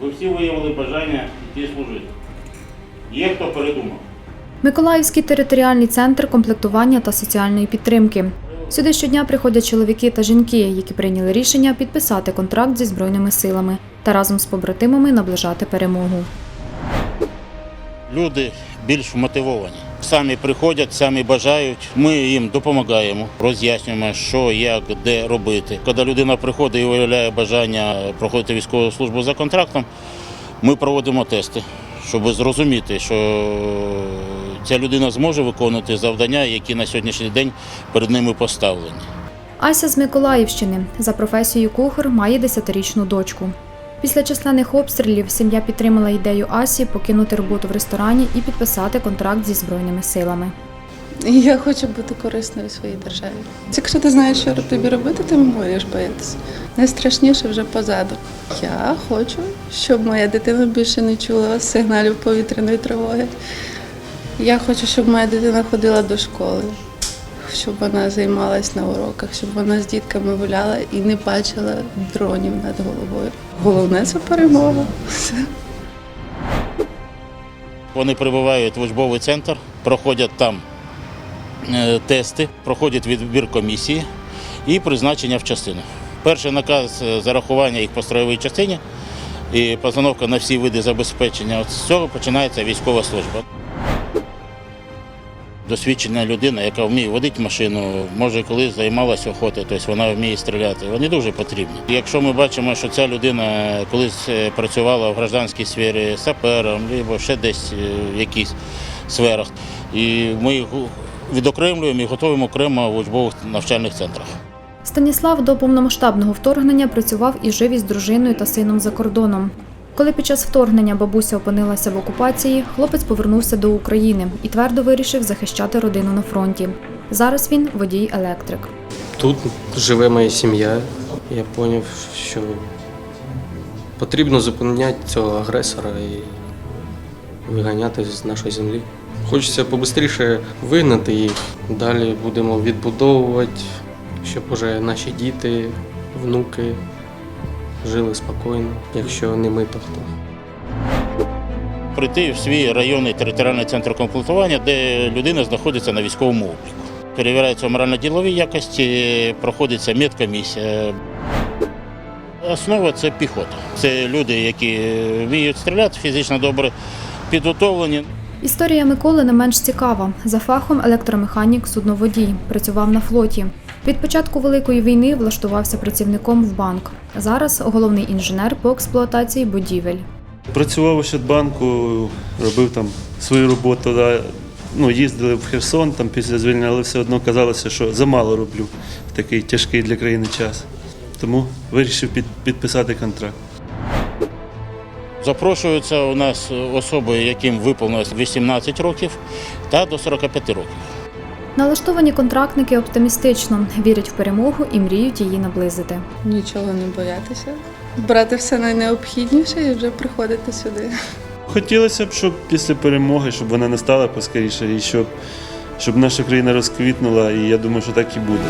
Ви всі виявили бажання йти служити. Є хто передумав. Миколаївський територіальний центр комплектування та соціальної підтримки. Сюди щодня приходять чоловіки та жінки, які прийняли рішення підписати контракт зі збройними силами та разом з побратимами наближати перемогу. Люди більш мотивовані. Самі приходять, самі бажають. Ми їм допомагаємо, роз'яснюємо, що, як, де робити. Коли людина приходить і виявляє бажання проходити військову службу за контрактом, ми проводимо тести, щоб зрозуміти, що ця людина зможе виконувати завдання, які на сьогоднішній день перед ними поставлені. Ася з Миколаївщини за професією кухар має 10-річну дочку. Після численних обстрілів сім'я підтримала ідею Асі покинути роботу в ресторані і підписати контракт зі збройними силами. Я хочу бути корисною своїй державі. Якщо ти знаєш, що тобі робити, ти можеш боятися. Найстрашніше вже позаду. Я хочу, щоб моя дитина більше не чула сигналів повітряної тривоги. Я хочу, щоб моя дитина ходила до школи, щоб вона займалась на уроках, щоб вона з дітками гуляла і не бачила дронів над головою. Головне це перемога. Вони прибувають в учбовий центр, проходять там е, тести, проходять відбір комісії і призначення в частину. Перший наказ е, зарахування їх по строєвій частині і постановка на всі види забезпечення. От з цього починається військова служба. Досвідчена людина, яка вміє водити машину, може колись займалася охотою, тобто вона вміє стріляти. Вони дуже потрібні. Якщо ми бачимо, що ця людина колись е, працювала в гражданській сфері сапером, або ще десь е, в якихось сферах, і ми їх відокремлюємо і готуємо окремо в учбових навчальних центрах. Станіслав до повномасштабного вторгнення працював і жив із дружиною та сином за кордоном. Коли під час вторгнення бабуся опинилася в окупації, хлопець повернувся до України і твердо вирішив захищати родину на фронті. Зараз він водій-електрик. Тут живе моя сім'я. Я зрозумів, що потрібно зупиняти цього агресора і виганяти з нашої землі. Хочеться побистріше вигнати їх. Далі будемо відбудовувати, щоб уже наші діти, внуки жили спокійно. Якщо не ми, то хто. Прийти в свій районний територіальний центр комплектування, де людина знаходиться на військовому обліку. Перевіряються морально-ділові якості, проходиться медкомісія. Основа це піхота. Це люди, які вміють стріляти, фізично добре підготовлені. Історія Миколи не менш цікава. За фахом електромеханік судноводій. Працював на флоті. Від початку Великої війни влаштувався працівником в банк. Зараз головний інженер по експлуатації будівель. Працював у Щадбанку, робив там свою роботу. Да. Ну, їздили в Херсон там після звільнення, але все одно казалося, що замало роблю в такий тяжкий для країни час. Тому вирішив під, підписати контракт. Запрошуються у нас особи, яким виповнилось 18 років та до 45 років. Налаштовані контрактники оптимістично вірять в перемогу і мріють її наблизити. Нічого не боятися. Брати все найнеобхідніше і вже приходити сюди. Хотілося б, щоб після перемоги, щоб вона настала поскоріше, і щоб, щоб наша країна розквітнула, і я думаю, що так і буде.